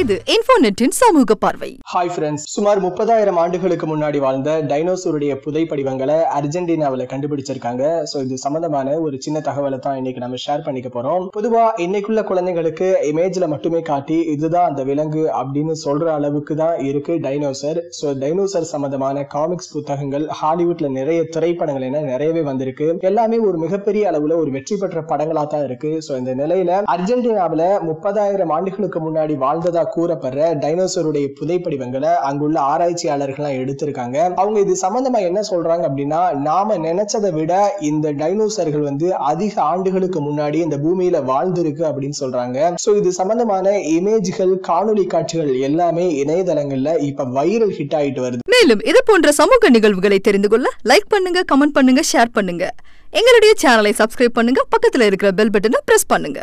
இது இன்ஃபோநெட்டின் சமூக பார்வை. ஹாய் ஃப்ரெண்ட்ஸ் சுமார் முப்பதாயிரம் ஆண்டுகளுக்கு முன்னாடி வாழ்ந்த டைனோசருடைய புதைப்படிவங்களை அர்ஜென்டினாவில் கண்டுபிடிச்சிருக்காங்க. ஸோ இது சம்பந்தமான ஒரு சின்ன தகவலை தான் இன்னைக்கு நம்ம ஷேர் பண்ணிக்க போறோம். பொதுவா இன்னைக்குள்ள குழந்தைங்களுக்கு இமேஜ்ல மட்டுமே காட்டி இதுதான் அந்த விலங்கு அப்படின்னு சொல்ற அளவுக்கு தான் இருக்கு டைனோசர். ஸோ டைனோசர் சம்பந்தமான காமிக்ஸ் புத்தகங்கள் ஹாலிவுட்ல நிறைய திரைப்படங்கள் என நிறையவே வந்திருக்கு. எல்லாமே ஒரு மிகப்பெரிய அளவுல ஒரு வெற்றி பெற்ற படங்களா தான் இருக்கு. ஸோ இந்த நிலையில அர்ஜென்டினாவில் முப்பதாயிரம் ஆண்டுகளுக்கு முன்னாடி வாழ்ந்ததா கூறப்படுற டைனோசருடைய புதைப்படிவங்களை அங்குள்ள ஆராய்ச்சியாளர்கள்லாம் எடுத்திருக்காங்க. அவங்க இது சம்பந்தமா என்ன சொல்றாங்க அப்படின்னா நாம நினைச்சதை விட இந்த டைனோசர்கள் வந்து அதிக ஆண்டுகளுக்கு முன்னாடி இந்த பூமியில வாழ்ந்திருக்கு அப்படின்னு சொல்றாங்க. சோ இது சம்பந்தமான இமேஜ்கள் காணொளி காட்சிகள் எல்லாமே இணையதளங்கள்ல இப்ப வைரல் ஹிட் ஆயிட்டு வருது. மேலும் இது போன்ற சமூக நிகழ்வுகளை தெரிந்து கொள்ள லைக் பண்ணுங்க கமெண்ட் பண்ணுங்க ஷேர் பண்ணுங்க. எங்களுடைய சேனலை சப்ஸ்கிரைப் பண்ணுங்க பக்கத்துல இருக்கிற பெல் பட்டனை பிரஸ் பண்ணுங்க.